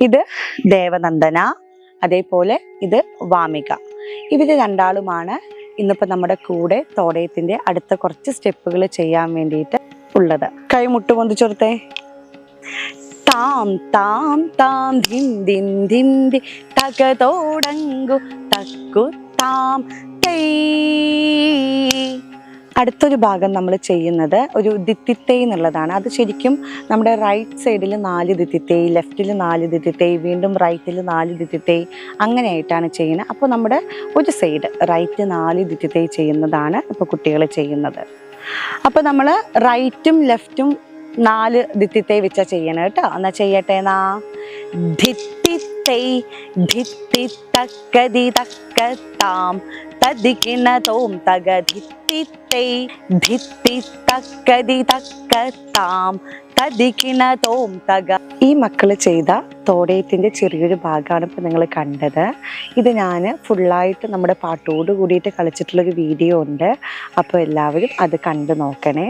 ഇത് ദേവനന്ദന അതേപോലെ ഇത് വാമിക. ഇവർ രണ്ടാളുമാണ് ഇന്നിപ്പോൾ നമ്മുടെ കൂടെ തോടയത്തിന്റെ അടുത്ത കുറച്ച് സ്റ്റെപ്പുകൾ ചെയ്യാൻ വേണ്ടിയിട്ട് ഉള്ളത്. കൈ മുട്ടുപൊന്തിച്ചോർത്തേ താം താം താം ധിം ധിം ധിം തക്കു താം. തൈ അടുത്തൊരു ഭാഗം നമ്മൾ ചെയ്യുന്നത് ഒരു ദിത്തിത്തൈ എന്നുള്ളതാണ്. അത് ശരിക്കും നമ്മുടെ റൈറ്റ് സൈഡിൽ നാല് ദിത്തിത്തൈ ലെഫ്റ്റിൽ നാല് ദിത്തിത്തൈ വീണ്ടും റൈറ്റിൽ നാല് ദിത്തിത്തൈ അങ്ങനെയായിട്ടാണ് ചെയ്യുന്നത്. അപ്പോൾ നമ്മുടെ ഒരു സൈഡ് റൈറ്റ് നാല് ദിത്തിത്തൈ ചെയ്യുന്നതാണ് ഇപ്പോൾ കുട്ടികൾ ചെയ്യുന്നത്. അപ്പോൾ നമ്മൾ റൈറ്റും ലെഫ്റ്റും നാല് ദിത്തിത്തൈ വെച്ചാൽ ചെയ്യണം കേട്ടോ. എന്നാൽ ചെയ്യട്ടെ എന്നാ? ധിത്തിത്തൈ ധിത്തി തക്കതി. തക്കത്താം തദിക്കിണ തോം തക ധിത്തിത്തൈ ധിത്തി തക്കതി തക്കത്താം തോം തക ഈ മക്കൾ ചെയ്ത തോടയത്തിന്റെ ചെറിയൊരു ഭാഗമാണ് ഇപ്പോൾ നിങ്ങൾ കണ്ടത്. ഇത് ഞാൻ ഫുള്ളായിട്ട് നമ്മുടെ പാട്ടോട് കൂടിയിട്ട് കളിച്ചിട്ടുള്ളൊരു വീഡിയോ ഉണ്ട്. അപ്പോൾ എല്ലാവരും അത് കണ്ടു നോക്കണേ.